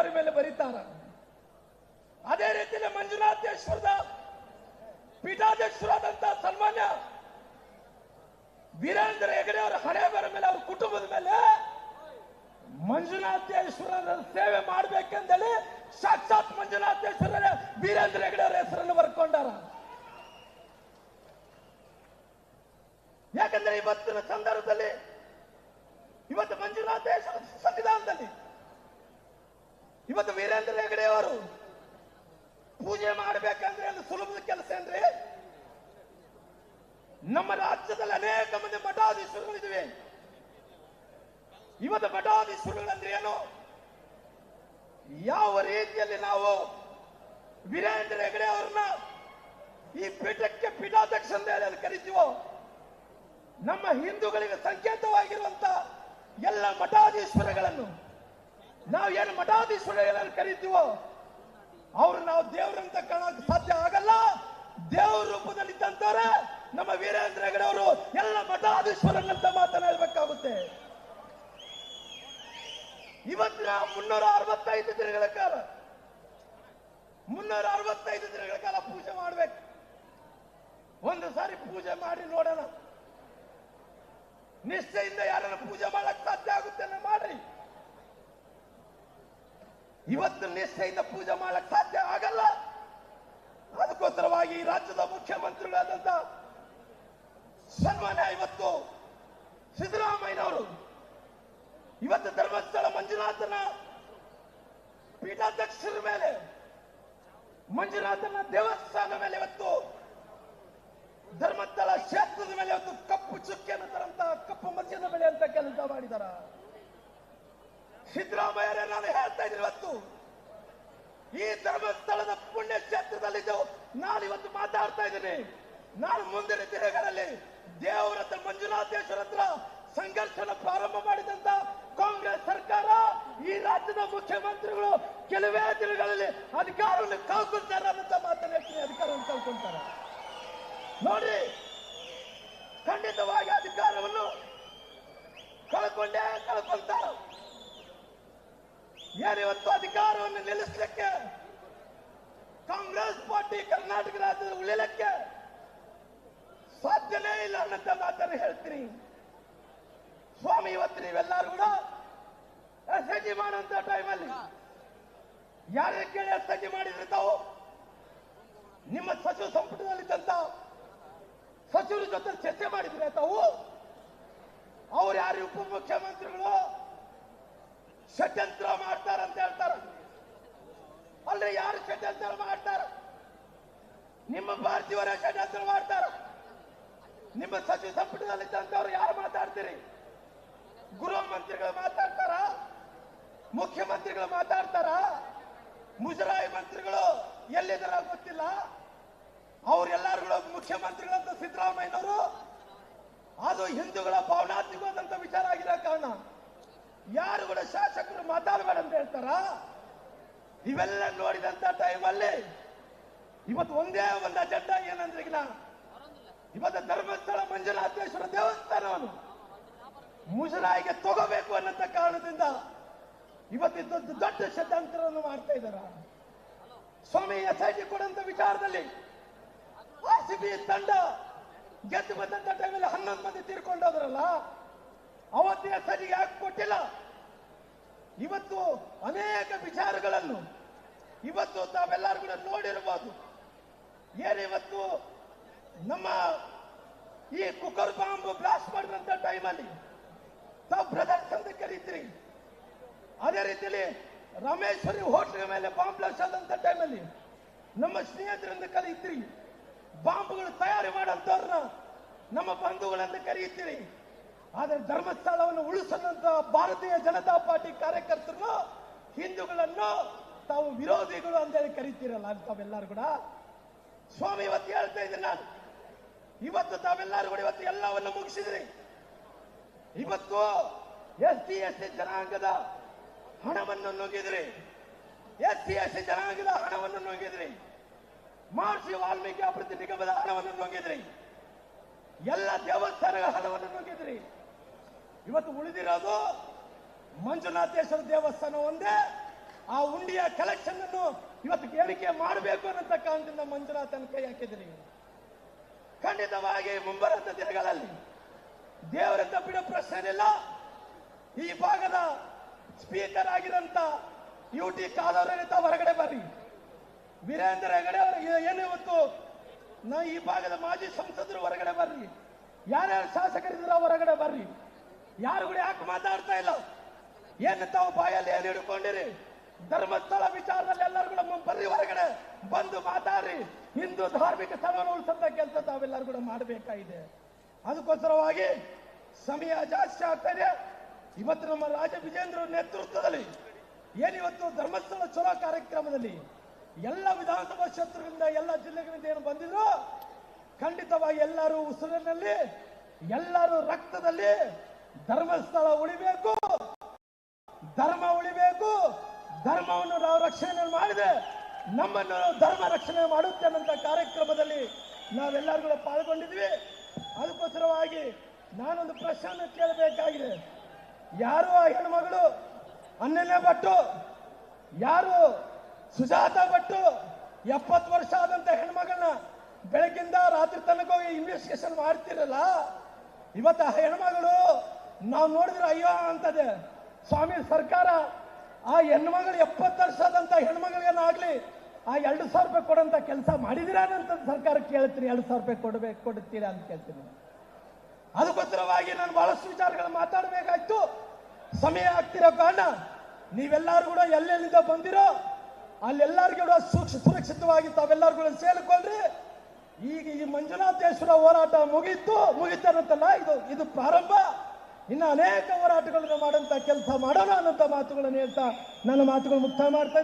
ಬರ ಮೇಲೆ ಬರೀತಾರ. ಅದೇ ರೀತಿಯಲ್ಲಿ ಮಂಜುನಾಥೇಶ್ವರದ ಪೀಠಾಧ್ಯಕ್ಷರಾದಂತ ಸನ್ಮಾನ್ಯ ವೀರೇಂದ್ರ ಹೆಗಡೆ ಅವರ ಹಣೆ ಬರ ಮೇಲೆ ಅವ್ರ ಕುಟುಂಬದ ಮೇಲೆ ಮಂಜುನಾಥೇಶ್ವರರ ಸೇವೆ ಮಾಡ್ಬೇಕೆಂದೇಳಿ ಸಾಕ್ಷಾತ್ ಮಂಜುನಾಥೇಶ್ವರ ವೀರೇಂದ್ರ ಹೆಗಡೆ ಅವರ ಹೆಸರನ್ನು ಬರ್ಕೊಂಡಾರ. ಯಾಕಂದ್ರೆ ಇವತ್ತಿನ ಸಂದರ್ಭದಲ್ಲಿ ಇವತ್ತು ಮಂಜುನಾಥೇಶ್ವರ ಸಂವಿಧಾನದಲ್ಲಿ ಇವತ್ತು ವೀರೇಂದ್ರ ಹೆಗಡೆ ಅವರು ಪೂಜೆ ಮಾಡಬೇಕಂದ್ರೆ ಅದು ಸುಲಭದ ಕೆಲಸ ಅಂದ್ರೆ ನಮ್ಮ ರಾಜ್ಯದಲ್ಲಿ ಅನೇಕ ಮಂದಿ ಮಠಾಧೀಶರುಗಳಿವೆ ಇವತ್ತು ಮಠಾಧೀಶರುಗಳಂದ್ರೆ ಏನು? ಯಾವ ರೀತಿಯಲ್ಲಿ ನಾವು ವೀರೇಂದ್ರ ಹೆಗಡೆ ಅವ್ರನ್ನ ಈ ಪೀಠಕ್ಕೆ ಪೀಠಾಧ್ಯಕ್ಷ ಅಂತ ಕರಿತೀವೋ? ನಮ್ಮ ಹಿಂದೂಗಳಿಗೆ ಸಂಕೇತವಾಗಿರುವಂತ ಎಲ್ಲ ಮಠಾಧೀಶ್ವರಗಳನ್ನು ನಾವು ಏನು ಮಠಾಧೀಶ್ವರಗಳನ್ನು ಕರಿತೀವೋ, ಅವ್ರು ನಾವು ದೇವರಂತ ಕಾಣಕ್ ಸಾಧ್ಯ ಆಗಲ್ಲ. ದೇವ್ರ ರೂಪದಲ್ಲಿ ಇದ್ದಂತವ್ರೆ ನಮ್ಮ ವೀರೇಂದ್ರ ಹೆಗಡೆ ಅವರು ಎಲ್ಲ ಮಠಾಧೀಶ್ವರನ್ನಂತ ಮಾತನಾಡಬೇಕಾಗುತ್ತೆ ಇವತ್ತಿನ ಮುನ್ನೂರ ಅರವತ್ತೈದು ದಿನಗಳ ಕಾಲ, ಮುನ್ನೂರ ಅರವತ್ತೈದು ದಿನಗಳ ಕಾಲ ಪೂಜೆ ಮಾಡ್ಬೇಕು. ಒಂದು ಸಾರಿ ಪೂಜೆ ಮಾಡಿ ನೋಡೋಣ. ನಿಷ್ಠೆಯಿಂದ ಯಾರನ್ನ ಪೂಜೆ ಮಾಡಕ್ ಸಾಧ್ಯ ಆಗುತ್ತೆ ಅನ್ನೋ ಮಾಡ್ರಿ ಇವತ್ತು ನಿಷ್ಠೆಯಿಂದ ಪೂಜೆ ಮಾಡಕ್ ಸಾಧ್ಯ ಆಗಲ್ಲ. ಅದಕ್ಕೋಸ್ಕರವಾಗಿ ರಾಜ್ಯದ ಮುಖ್ಯಮಂತ್ರಿಗಳಾದಂತ ಸನ್ಮಾನ್ಯ ಇವತ್ತು ಸಿದ್ದರಾಮಯ್ಯನವರು, ಇವತ್ತು ಧರ್ಮಸ್ಥಳ ಮಂಜುನಾಥನ ಪೀಠಾಧ್ಯಕ್ಷರ ಮೇಲೆ, ಮಂಜುನಾಥನ ದೇವಸ್ಥಾನ ಮೇಲೆ ಇವತ್ತು ಧರ್ಮಸ್ಥಳ ಕ್ಷೇತ್ರದ ಮೇಲೆ ಇವತ್ತು ಕಪ್ಪು ಚುಕ್ಕಿಯನ್ನು ತರಂತ ಕಪ್ಪು ಮಧ್ಯದ ಮೇಲೆ ಅಂತ ಕೆಲಸ ಮಾಡಿದಾರ. ಸಿದ್ದರಾಮಯ್ಯರೇ ನಾನು ಹೇಳ್ತಾ ಇದ್ದೀನಿ ಇವತ್ತು. ಈ ಧರ್ಮಸ್ಥಳದ ಪುಣ್ಯ ಕ್ಷೇತ್ರದಲ್ಲಿದ್ದು ನಾನು ಇವತ್ತು ಮಾತಾಡ್ತಾ ಇದ್ದೀನಿ. ನಾನು ಮುಂದಿನ ದಿನಗಳಲ್ಲಿ ದೇವರ ಹತ್ರ ಮಂಜುನಾಥೇಶ್ವರ ಹತ್ರ ಸಂಘರ್ಷನ ಪ್ರಾರಂಭ ಮಾಡಿದಂತ ಕಾಂಗ್ರೆಸ್ ಸರ್ಕಾರ, ಈ ರಾಜ್ಯದ ಮುಖ್ಯಮಂತ್ರಿಗಳು ಕೆಲವೇ ದಿನಗಳಲ್ಲಿ ಅಧಿಕಾರವನ್ನು ಕಳ್ಕೊಳ್ತಾರೆ ಅನ್ನೋ ಮಾತನ್ನ ಹೇಳ್ತೀನಿ, ಅಧಿಕಾರವನ್ನು ಕಳ್ಕೊಳ್ತಾರೆ ನೋಡಿ, ಖಂಡಿತವಾಗಿ ಅಧಿಕಾರವನ್ನು ಕಳ್ಕೊಂಡೇ ಕಳ್ಕೊಂತಾರೆ. ಯಾರಿವತ್ತು ಅಧಿಕಾರವನ್ನು ನಿಲ್ಲಿಸಲಿಕ್ಕೆ ಕಾಂಗ್ರೆಸ್ ಪಾರ್ಟಿ ಕರ್ನಾಟಕ ರಾಜ್ಯದ ಉಳಿಲಕ್ಕೆ ಸಾಧ್ಯನೇ ಇಲ್ಲ ಅನ್ನಂತ ಮಾತನ್ನು ಹೇಳ್ತೀನಿ ಸ್ವಾಮಿ, ಇವತ್ತು ನೀವೆಲ್ಲರೂ ಕೂಡ ಎಸ್ ಐ ಮಾಡುವಂತ ಟೈಮಲ್ಲಿ ಯಾರೇ ಕೇಳಿ ಎಸ್ ಮಾಡಿದ್ರೆ ತಾವು ನಿಮ್ಮ ಸಚಿವ ಸಂಪುಟದಲ್ಲಿದ್ದಂತ ಸಚಿವರ ಜೊತೆ ಚರ್ಚೆ ಮಾಡಿದ್ರೆ ತಾವು ಅವ್ರು ಯಾರು ಉಪಮುಖ್ಯಮಂತ್ರಿಗಳು ಷಡ್ಯಂತ್ರ ಮಾಡ್ತಾರಂತ ಹೇಳ್ತಾರ. ಅಲ್ರಿ ಯಾರು ಷಡ್ಯಂತ್ರ ಮಾಡ್ತಾರ? ನಿಮ್ಮ ಭಾರತೀಯರ ಷಡ್ಯಂತ್ರ ಮಾಡ್ತಾರ. ನಿಮ್ಮ ಸಚಿವ ಸಂಪುಟದಲ್ಲಿ ಇದ್ದಂತವ್ರು ಯಾರು ಮಾತಾಡ್ತೀರಿ? ಗೃಹ ಮಂತ್ರಿಗಳು ಮಾತಾಡ್ತಾರ? ಮುಖ್ಯಮಂತ್ರಿಗಳು ಮಾತಾಡ್ತಾರ? ಮುಜರಾಯಿ ಮಂತ್ರಿಗಳು ಎಲ್ಲಿದ್ದಾರ ಗೊತ್ತಿಲ್ಲ. ಅವರೆಲ್ಲರೂ ಮುಖ್ಯಮಂತ್ರಿಗಳಂತ ಸಿದ್ದರಾಮಯ್ಯನವರು. ಅದು ಹಿಂದೂಗಳ ಭಾವನಾತ್ಮಕವಾದಂತ ವಿಚಾರ ಆಗಿರೋ ಕಾರಣ. ಯಾರು ಕೂಡ ಮಾತಾಡಬೇಡ ಅಂತ ಹೇಳ್ತಾರ? ಇವೆಲ್ಲ ನೋಡಿದಂತ ಟೈಮಲ್ಲಿ ಇವತ್ತು ಒಂದೇ ಒಂದು ಅಜೆಂಡಾ ಏನಂದ್ರೆ ಇಲ್ಲ ಇವತ್ತು ಧರ್ಮಸ್ಥಳ ಮಂಜುನಾಥೇಶ್ವರ ದೇವಸ್ಥಾನವನ್ನು ಮುಜರಾಯಿಗೆ ತಗೋಬೇಕು ಅನ್ನಂತ ಕಾರಣದಿಂದ ಇವತ್ತು ದೊಡ್ಡ ಷಡ್ಯಂತ್ರವನ್ನು ಮಾಡ್ತಾ ಇದ್ದಾರ? ಸ್ವಾಮಿ ಎಸ್ ಐ ಟಿ ಕೊಡಂತ ವಿಚಾರದಲ್ಲಿ ಆರ್ ಸಿ ತಂಡ ಗೆದ್ದು ಬಂದಂತ ಟೈಮಲ್ಲಿ ಹನ್ನೊಂದು ಮಂದಿ ತೀರ್ಕೊಂಡೋದ್ರಲ್ಲ ಅವತ್ತು ಎಸ್ ಐ ಟಿಗೆ ಯಾಕೆ ಕೊಟ್ಟಿಲ್ಲ ಇವತ್ತು ಅನೇಕ ವಿಚಾರಗಳನ್ನು ಇವತ್ತು ತಾವೆಲ್ಲರೂ ಕೂಡ ನೋಡಿರಬಹುದು. ಏನಿವತ್ತು ನಮ್ಮ ಈ ಕುಕ್ಕರ್ ಬಾಂಬ್ ಬ್ಲಾಸ್ಟ್ ಮಾಡಿದಂತ ಟೈಮಲ್ಲಿ ತಾವು ಬ್ರದರ್ಸ್ ಅಂತ ಕರೀತೀರಿ. ಅದೇ ರೀತಿಯಲ್ಲಿ ರಾಮೇಶ್ವರಿ ಹೋಟೆಲ್ ಮೇಲೆ ಬಾಂಬ್ ಬ್ಲಾಸ್ಟ್ ಆದಂತ ಟೈಮಲ್ಲಿ ನಮ್ಮ ಸ್ನೇಹಿತರಿಂದ ಕರೀತೀರಿ. ಬಾಂಬ್ಗಳು ತಯಾರಿ ಮಾಡಂತವ್ರನ್ನ ನಮ್ಮ ಬಂಧುಗಳಂತ ಕರೆಯುತ್ತೀರಿ ಆದರೆ ಧರ್ಮಸ್ಥಳವನ್ನು ಉಳಿಸದಂತ ಭಾರತೀಯ ಜನತಾ ಪಾರ್ಟಿ ಕಾರ್ಯಕರ್ತರು, ಹಿಂದೂಗಳನ್ನು ತಾವು ವಿರೋಧಿಗಳು ಅಂತೇಳಿ ಕರಿತೀರಲ್ಲ ತಾವೆಲ್ಲರೂ ಕೂಡ. ಸ್ವಾಮಿ, ಇವತ್ತು ಹೇಳ್ತಾ ಇದ್ದೀನಿ ನಾನು. ಇವತ್ತು ತಾವೆಲ್ಲರೂ ಕೂಡ ಇವತ್ತು ಎಲ್ಲವನ್ನು ಮುಗಿಸಿದ್ರಿ. ಇವತ್ತು ಎಸ್ ಟಿ ಎಸ್ ಸಿ ಜನಾಂಗದ ಹಣವನ್ನು ನುಗ್ಗಿದ್ರಿ ಎಸ್ ಟಿ ಎಸ್ ಸಿ ಜನಾಂಗದ ಹಣವನ್ನು ನುಗ್ಗಿದ್ರಿ ಮಹರ್ಷಿ ವಾಲ್ಮೀಕಿ ಅಭಿವೃದ್ಧಿ ನಿಗಮದ ಹಣವನ್ನು ನುಗ್ಗಿದ್ರಿ ಎಲ್ಲ ದೇವಸ್ಥಾನಗಳ ಹಣವನ್ನು ನುಂಗಿದ್ರಿ. ಇವತ್ತು ಉಳಿದಿರೋದು ಮಂಜುನಾಥೇಶ್ವರ ದೇವಸ್ಥಾನ ಒಂದೇ. ಆ ಉಂಡಿಯ ಕಲೆಕ್ಷನ್ ಅನ್ನು ಇವತ್ತು ಏರಿಕೆ ಮಾಡಬೇಕು ಅನ್ನೋ ಕಾರಣದಿಂದ ಮಂಜುನಾಥನ ಕೈ ಹಾಕಿದ್ರಿ ಖಂಡಿತವಾಗಿ ಮುಂಬರುವಂತ ದಿನಗಳಲ್ಲಿ ದೇವರಂತ ಬಿಡೋ ಪ್ರಶ್ನೆನಿಲ್ಲ. ಈ ಭಾಗದ ಸ್ಪೀಕರ್ ಆಗಿದಂತ ಯು ಟಿ ಕಾದವರಿಂದ ಹೊರಗಡೆ ಬರ್ರಿ. ವೀರೇಂದ್ರ ಹೆಗಡೆ ಅವರು ಏನು ಇವತ್ತು? ನಾ ಈ ಭಾಗದ ಮಾಜಿ ಸಂಸದರು ಹೊರಗಡೆ ಬರ್ರಿ. ಯಾರ್ಯಾರು ಶಾಸಕರಿದ್ರ ಹೊರಗಡೆ ಬರ್ರಿ. ಯಾರು ಕೂಡ ಯಾಕೆ ಮಾತಾಡ್ತಾ ಇಲ್ಲ? ಏನು ತಾವು ಬಾಯಲ್ಲಿ ಏನು ಹಿಡ್ಕೊಂಡಿರಿ? ಧರ್ಮಸ್ಥಳ ವಿಚಾರದಲ್ಲಿ ಎಲ್ಲರೂ ಕೂಡ ಬರ್ರಿ ಹೊರಗಡೆ, ಬಂದು ಮಾತಾಡ್ರಿ. ಹಿಂದೂ ಧಾರ್ಮಿಕ ಸ್ಥಳವನ್ನು ಉಳಿಸಂತ ಕೆಲಸ ತಾವೆಲ್ಲರೂ ಕೂಡ ಮಾಡಬೇಕಾಗಿದೆ. ಅದಕ್ಕೋಸ್ಕರವಾಗಿ ಸಮಯ ಜಾಸ್ತಿ ಆಗ್ತಾ ಇದೆ ಇವತ್ತು ನಮ್ಮ ರಾಜ ವಿಜೇಂದ್ರ ನೇತೃತ್ವದಲ್ಲಿ ಏನಿವತ್ತು ಧರ್ಮಸ್ಥಳ ಚಲೋ ಕಾರ್ಯಕ್ರಮದಲ್ಲಿ ಎಲ್ಲ ವಿಧಾನಸಭಾ ಕ್ಷೇತ್ರಗಳಿಂದ ಎಲ್ಲ ಜಿಲ್ಲೆಗಳಿಂದ ಏನು ಬಂದಿದ್ರು ಖಂಡಿತವಾಗಿ ಎಲ್ಲರೂ ಉಸಿರಿನಲ್ಲಿ, ಎಲ್ಲರೂ ರಕ್ತದಲ್ಲಿ ಧರ್ಮಸ್ಥಳ ಉಳಿಬೇಕು. ಧರ್ಮ ಉಳಿಬೇಕು. ಧರ್ಮವನ್ನು ನಾವು ರಕ್ಷಣೆ ಮಾಡಿದೆ. ನಮ್ಮನ್ನು ಧರ್ಮ ರಕ್ಷಣೆ ಮಾಡುತ್ತೆ ಅನ್ನಂತ ಕಾರ್ಯಕ್ರಮದಲ್ಲಿ ನಾವೆಲ್ಲರೂ ಕೂಡ ಪಾಲ್ಗೊಂಡಿದ್ವಿ. ಅದಕ್ಕೋಸ್ಕರವಾಗಿ ನಾನೊಂದು ಪ್ರಶ್ನೆ ಕೇಳಬೇಕಾಗಿದೆ. ಯಾರು ಆ ಹೆಣ್ಮಗಳು? ಹನ್ನೆರಡನೇ ಭಟ್ಟು. ಯಾರು? ಸುಜಾತ ಭಟ್ಟು. ಎಪ್ಪತ್ತು ವರ್ಷ ಆದಂತ ಹೆಣ್ಮಗಳನ್ನ ಬೆಳಗ್ಗಿಂದ ರಾತ್ರಿ ತನಕ ಹೋಗಿ ಇನ್ವೆಸ್ಟಿಗೇಷನ್ ಮಾಡ್ತಿರಲ್ಲ? ಇವತ್ತು ಆ ಹೆಣ್ಮಗಳು ನಾವು ನೋಡಿದ್ರೆ ಅಯ್ಯೋ ಅಂತದೆ. ಸ್ವಾಮಿ ಸರ್ಕಾರ ಆ ಹೆಣ್ಮಗಳು ಎಪ್ಪತ್ತು ವರ್ಷ ಆದಂತ ಹೆಣ್ಮಗಳಿಗೇನಾಗ್ಲಿ ಆ ಎರಡು ಸಾವಿರ ರೂಪಾಯಿ ಕೊಡಂತ ಕೆಲಸ ಮಾಡಿದಿರಾ ಅಂತ ಸರ್ಕಾರ ಕೇಳ್ತೀನಿ. ಎರಡು ಸಾವಿರ ರೂಪಾಯಿ ಕೊಡ್ಬೇಕು, ಕೊಡ್ತೀರಾ ಅಂತ ಕೇಳ್ತೀನಿ. ಅದಕ್ಕೋಸ್ಕರವಾಗಿ ನಾನು ಬಹಳಷ್ಟು ವಿಚಾರಗಳು ಮಾತಾಡಬೇಕಾಯ್ತು. ಸಮಯ ಆಗ್ತಿರೋ ಕಾರಣ ನೀವೆಲ್ಲರೂ ಕೂಡ ಎಲ್ಲೆಲ್ಲಿಂದ ಬಂದಿರೋ ಅಲ್ಲೆಲ್ಲರಿಗೂ ಕೂಡ ಸೂಕ್ಷ್ಮ ಸುರಕ್ಷಿತವಾಗಿ ತಾವೆಲ್ಲರೂ ಕೂಡ ಸೇರಿಕೊಳ್ಳ್ರಿ ಈಗ ಈ ಮಂಜುನಾಥೇಶ್ವರ ಹೋರಾಟ ಮುಗೀತು ಮುಗಿತಾರಂತಲ್ಲ ಇದು ಇದು ಪ್ರಾರಂಭ. ಇನ್ನು ಅನೇಕ ಹೋರಾಟಗಳನ್ನು ಮಾಡುವಂತ ಕೆಲಸ ಮಾಡೋಣ ಅನ್ನೋಂಥ ಮಾತುಗಳನ್ನು ಹೇಳ್ತಾ ನನ್ನ ಮಾತುಗಳು ಮುಕ್ತಾಯ ಮಾಡ್ತಾ